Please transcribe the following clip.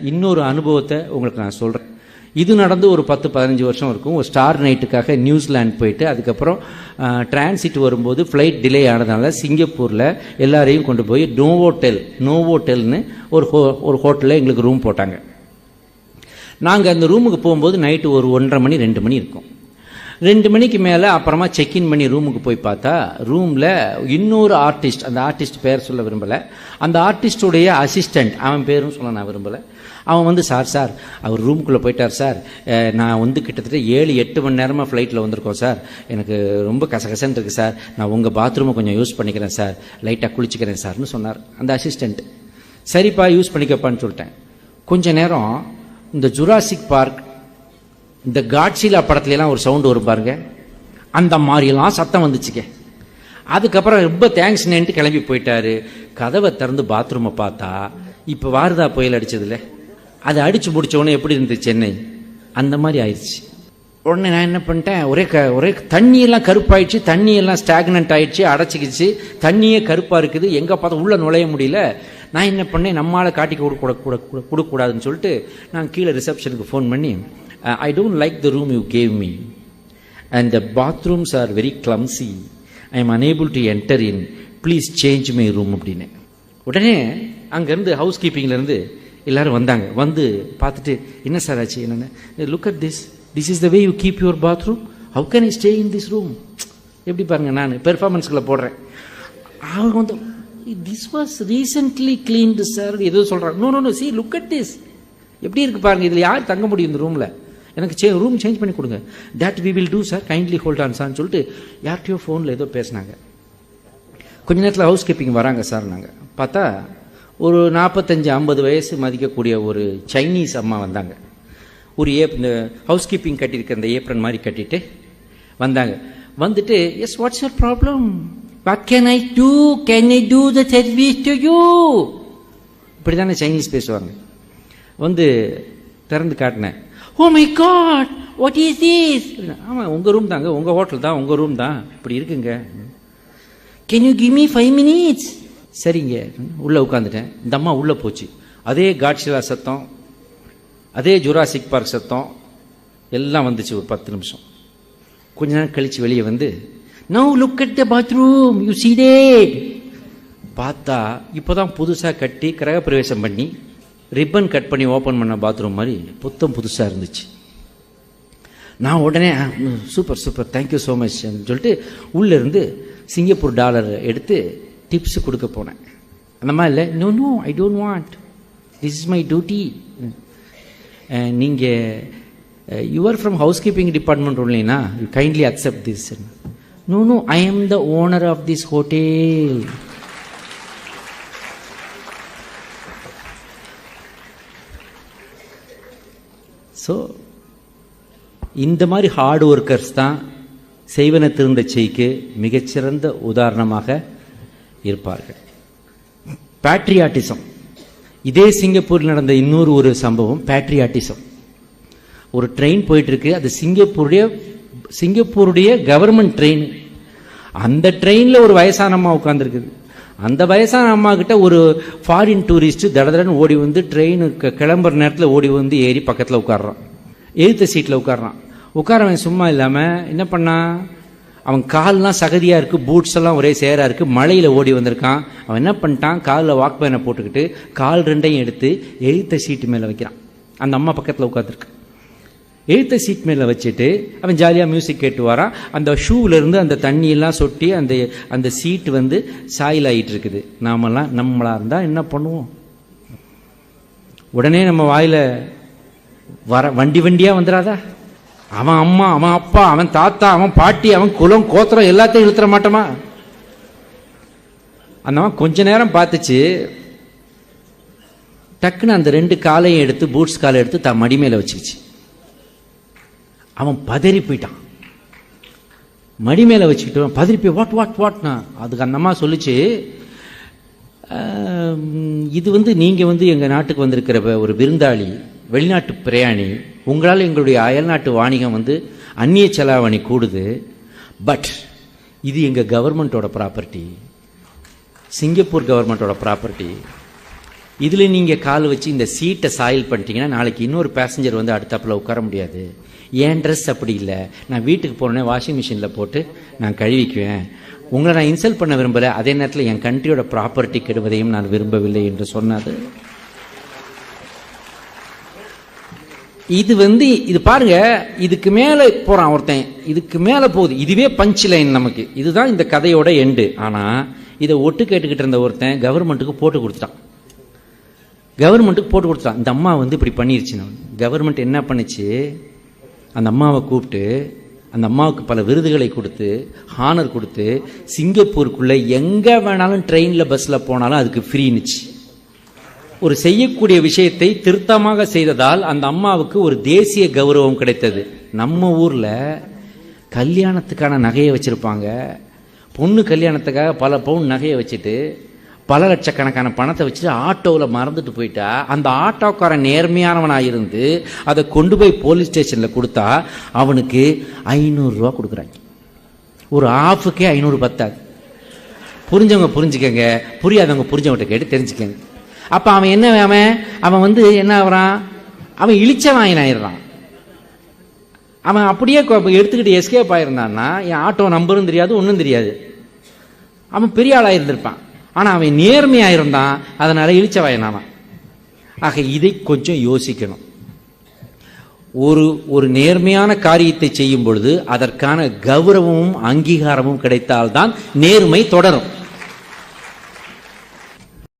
இன்னொரு அனுபவத்தை உங்களுக்கு நான் சொல்கிறேன் இது நடந்து ஒரு பத்து பதினஞ்சு வருஷம் இருக்கும். ஒரு ஸ்டார் நைட்டுக்காக நியூசிலாந்து போயிட்டு அதுக்கப்புறம் டிரான்சிட் வரும்போது ஃப்ளைட் டிலே ஆனதுனால சிங்கப்பூரில் எல்லாரையும் கொண்டு போய் நோவோட்டெல் நோவோட்டெல்னு ஒரு ஹோ ஒரு ஹோட்டலில் எங்களுக்கு ரூம் போட்டாங்க. நாங்கள் அந்த ரூமுக்கு போகும்போது நைட்டு ஒரு ஒன்றரை மணி ரெண்டு மணி இருக்கும். ரெண்டு மணிக்கு மேலே அப்புறமா செக்இன் பண்ணி ரூமுக்கு போய் பார்த்தா ரூமில் இன்னொரு ஆர்டிஸ்ட் அந்த ஆர்டிஸ்ட் பேர் சொல்ல விரும்பலை. அந்த ஆர்டிஸ்டுடைய அசிஸ்டண்ட் அவன் பேரும் சொல்ல நான் விரும்பலை. அவன் வந்து சார் சார் அவர் ரூமுக்குள்ளே போயிட்டார் சார். நான் வந்து கிட்டத்தட்ட ஏழு எட்டு மணி நேரமாக ஃப்ளைட்டில் வந்திருக்கோம் சார். எனக்கு ரொம்ப கசகசன் இருக்குது சார். நான் உங்கள் பாத்ரூமை கொஞ்சம் யூஸ் பண்ணிக்கிறேன் சார். லைட்டாக குளிச்சுக்கிறேன் சார்னு சொன்னார் அந்த அசிஸ்டண்ட் சரிப்பா யூஸ் பண்ணிக்கப்பான்னு சொல்லிட்டேன். கொஞ்ச நேரம் இந்த ஜுராசிக் பார்க் இந்த காட்சிலா படத்துலலாம் ஒரு சவுண்டு வரும் பாருங்க. அந்த மாதிரியெல்லாம் சத்தம் வந்துச்சுக்க அதுக்கப்புறம் ரொம்ப தேங்க்ஸ் நேன்ட்டு கிளம்பி போயிட்டாரு. கதவை திறந்து பாத்ரூமை பார்த்தா இப்போ வாரதா புயல் அடிச்சதுல. அது அடிச்சு முடிச்சவொடனே எப்படி இருந்துச்சு சென்னை? அந்த மாதிரி ஆயிடுச்சு. உடனே நான் என்ன பண்ணிட்டேன் ஒரே க ஒரே தண்ணியெல்லாம் கருப்பாயிடுச்சு தண்ணியெல்லாம் ஸ்டாக்னன்ட் ஆயிடுச்சு அடைச்சிக்கிச்சு. தண்ணியே கருப்பாக இருக்குது எங்கே பார்த்தா உள்ளே நுழைய முடியல. நான் என்ன பண்ணேன் நம்மளால் காட்டி கொடுக்க கூட கொடுக்கக்கூடாதுன்னு சொல்லிட்டு நான் கீழே ரிசப்ஷனுக்கு ஃபோன் பண்ணி I don't like the room you gave me and the bathrooms are very clumsy I am unable to enter in please change my room அப்படின்னு உடனே அங்கேருந்து ஹவுஸ் கீப்பிங்லேருந்து எல்லாரும் வந்தாங்க. வந்து பார்த்துட்டு என்ன சார் ஆச்சு? என்னென்ன? Look at this this is the way you keep your bathroom how can I stay in this room எப்படி பாருங்க நான் பெர்ஃபார்மன்ஸ்களை போடுறேன். அவங்க வந்து this was recently cleaned sir ஏதோ சொல்கிறாங்க no no no see look at this எப்படி இருக்கு பாருங்க? இதில் யார் தங்க முடியும் இந்த ரூமில் எனக்கு சே ரூம் சேஞ்ச் பண்ணி கொடுங்க. That we will do sir kindly hold on சார்னு சொல்லிட்டு யார்கிட்டயோ ஃபோனில் ஏதோ பேசினாங்க. கொஞ்ச நேரத்தில் ஹவுஸ் கீப்பிங் வராங்க சார் நாங்கள் பார்த்தா ஒரு நாற்பத்தஞ்சு ஐம்பது வயசு மதிக்கக்கூடிய ஒரு சைனீஸ் அம்மா வந்தாங்க. ஒரு ஏப் இந்த ஹவுஸ் கீப்பிங் கட்டியிருக்க அந்த ஏப்ரன் மாதிரி கட்டிட்டு வந்தாங்க. வந்துட்டு yes what's your problem what can I do can I do the service to you இப்படி தானே சைனீஸ் பேசுவாங்க. வந்து திறந்து காட்டினேன். ஓ my god what is this ஆமாம் உங்கள் ரூம் தாங்க உங்கள் ஹோட்டல் தான் உங்கள் ரூம் தான். இப்படி இருக்குங்க. Can you give me five minutes சரிங்க. உள்ளே உட்காந்துட்டேன் இந்த அம்மா உள்ளே போச்சு. அதே காட்சிலா சத்தம் அதே ஜுராசிக் பார்க் சத்தம் எல்லாம் வந்துச்சு ஒரு பத்து நிமிஷம். கொஞ்ச நேரம் கழிச்சு வெளியே வந்து now look at the bathroom you see that? பார்த்தா இப்போதான் புதுசாக கட்டி கிரகப்பிரவேசம் பண்ணி ரிப்பன் கட் பண்ணி ஓப்பன் பண்ண பாத்ரூம் மாதிரி புத்தம் புதுசாக இருந்துச்சு. நான் உடனே super super thank you so much சொல்லிட்டு உள்ளே இருந்து சிங்கப்பூர் டாலர் எடுத்து டிப்ஸ் கொடுக்க போனேன். அந்த மாதிரி இல்லை no no I don't want this is my duty நீங்கள் you are from housekeeping department ஒன்லினா you kindly accept this no no I am the owner of this hotel so இந்த மாதிரி heart workers தான் செய்வன திருந்த செய்க்கு மிகச்சிறந்த உதாரணமாக இருப்பார்கள். பேட்ரியாட்டிசம் இதே சிங்கப்பூரில் நடந்த இன்னொரு ஒரு சம்பவம் பேட்ரியாட்டிசம் ஒரு ட்ரெயின் போயிட்டுருக்கு அது சிங்கப்பூருடைய சிங்கப்பூருடைய கவர்மெண்ட் ட்ரெயின் அந்த ட்ரெயினில் ஒரு வயசானம்மா உட்காந்துருக்குது அந்த வயசான அம்மா கிட்ட ஒரு ஃபாரின் டூரிஸ்ட் தடதடன்னு ஓடி வந்து ட்ரெயினுக்கு கிளம்புற நேரத்தில் ஓடி வந்து ஏறி பக்கத்தில் உட்காடுறான் எழுத்த சீட்டில் உட்காடுறான் உட்காரவன் சும்மா இல்லாமல் என்ன பண்ணான் அவன் கால்லாம் சகதியாக இருக்குது பூட்ஸ் எல்லாம் ஒரே சேராக இருக்குது மழையில் ஓடி வந்திருக்கான். அவன் என்ன பண்ணிட்டான்? காலில் வாக்பேனை போட்டுக்கிட்டு கால் ரெண்டையும் எடுத்து எழுத்த சீட்டு மேலே வைக்கிறான். அந்த அம்மா பக்கத்தில் உட்காந்துருக்கு எழுத்த சீட் மேலே வச்சுட்டு அவன் ஜாலியாக மியூசிக் கேட்டு வரான் அந்த ஷூவிலேருந்து அந்த தண்ணியெல்லாம் சொட்டி அந்த அந்த சீட் வந்து சாயில் ஆகிட்டு இருக்குது நாமெல்லாம் நம்மளாக இருந்தால் என்ன பண்ணுவோம்? உடனே நம்ம வாயில் வர வண்டி வண்டியாக வந்துடாதா அவன் அம்மா அவன் அப்பா அவன் தாத்தா அவன் பாட்டி அவன் குலம் கோத்திரம் எல்லாத்தையும் இழுத்துற மாட்டோமா? அந்த கொஞ்ச நேரம் பார்த்துச்சு. டக்குன்னு அந்த ரெண்டு காலையும் எடுத்து பூட்ஸ் காலை எடுத்து தான் மடி மேலே வச்சுக்கிச்சு. அவன் பதறி போயிட்டான். மடி மேலே வச்சுக்கிட்டு பதறி போய் வாட் வாட் வாட்னா அதுக்கு அந்த அம்மா சொல்லிச்சு இது வந்து நீங்கள் வந்து எங்கள் நாட்டுக்கு வந்திருக்கிற ஒரு விருந்தாளி வெளிநாட்டு பிரயாணி. உங்களால் எங்களுடைய அயல்நாட்டு வாணிகம் வந்து அந்நிய செலாவணி கூடுது. பட் இது எங்கள் கவர்மெண்ட்டோட ப்ராப்பர்ட்டி சிங்கப்பூர் கவர்மெண்ட்டோட ப்ராப்பர்ட்டி இதில் நீங்கள் கால் வச்சு இந்த சீட்டை சாயில் பண்ணிட்டீங்கன்னா நாளைக்கு இன்னொரு பேசஞ்சர் வந்து அடுத்தப்பில் உட்கார முடியாது. ஏன் ட்ரெஸ் அப்படி இல்லை? நான் வீட்டுக்கு போனோடனே வாஷிங் மிஷினில் போட்டு நான் கழுவிக்குவேன். உங்களை நான் இன்சல்ட் பண்ண விரும்பலை. அதே நேரத்தில் என் கண்ட்ரியோட ப்ராப்பர்ட்டி கெடுவதையும் நான் விரும்பவில்லை என்று சொன்னது இது வந்து இது பாருங்க இதுக்கு மேலே போகிறான் ஒருத்தன். இதுக்கு மேலே போகுது. இதுவே பஞ்ச் லைன் நமக்கு. இதுதான் இந்த கதையோட எண்டு ஆனால் இதை ஒட்டு கேட்டுக்கிட்டு இருந்த ஒருத்தன் கவர்மெண்ட்டுக்கு போட்டு கொடுத்துட்டான். கவர்மெண்ட்டுக்கு போட்டு கொடுத்துட்டான். இந்த அம்மா வந்து இப்படி பண்ணிருச்சு. கவர்மெண்ட் என்ன பண்ணுச்சு? அந்த அம்மாவை கூப்பிட்டு அந்த அம்மாவுக்கு பல விருதுகளை கொடுத்து ஹானர் கொடுத்து சிங்கப்பூருக்குள்ளே எங்கே வேணாலும் ட்ரெயினில் பஸ்ஸில் போனாலும் அதுக்கு ஃப்ரீனுச்சு ஒரு செய்யக்கூடிய விஷயத்தை திருத்தமாக செய்ததால் அந்த அம்மாவுக்கு ஒரு தேசிய கௌரவம் கிடைத்தது. நம்ம ஊரில் கல்யாணத்துக்கான நகையை வச்சுருப்பாங்க. பொண்ணு கல்யாணத்துக்காக பல பவுன் நகையை வச்சுட்டு பல லட்சக்கணக்கான பணத்தை வச்சுட்டு ஆட்டோவில் மறந்துட்டு போயிட்டா அந்த ஆட்டோக்காரன் நேர்மையானவனாக இருந்து அதை கொண்டு போய் போலீஸ் ஸ்டேஷனில் கொடுத்தா அவனுக்கு ஐநூறுரூவா கொடுக்குறாங்க. ஒரு ஆஃபுக்கே ஐநூறு பத்தாது. புரிஞ்சவங்க புரிஞ்சுக்கங்க புரியாதவங்க புரிஞ்சவங்கள்ட்ட கேட்டு தெரிஞ்சுக்கங்க. அப்போ அவன் என்ன அவன் அவன் வந்து என்ன ஆகுறான்? அவன் இழிச்ச ஆயிடுறான் அவன் அப்படியே எடுத்துக்கிட்டு எஸ்கேப் ஆயிருந்தான்னா என் ஆட்டோ நம்பரும் தெரியாது ஒன்றும் தெரியாது. அவன் பெரிய ஆளாக இருந்திருப்பான். ஆனால் அவன் நேர்மையாக இருந்தான் அதனால் இழிச்சவாயன் ஆக இதை கொஞ்சம் யோசிக்கணும். ஒரு ஒரு நேர்மையான காரியத்தை செய்யும் பொழுது அதற்கான கௌரவமும் அங்கீகாரமும் கிடைத்தால்தான் நேர்மை தொடரும்.